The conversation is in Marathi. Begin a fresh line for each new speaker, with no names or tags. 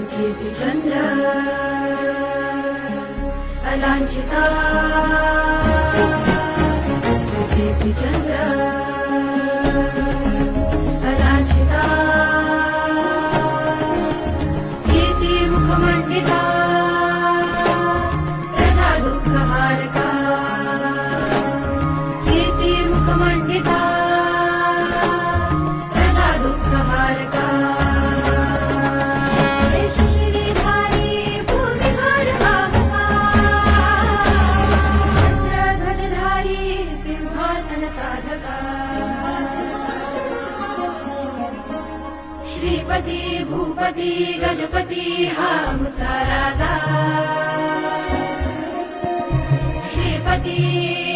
कीर्तिचन्द्र अलाञ्छिता। कीर्तिचन्द्र अलाञ्छिता। कीर्तिमुखमण्डिता प्रजा दुःखहारका। कीर्तिमुखमण्डिता श्रीपती भूपती गजपती हा मुचा राजा। श्रीपती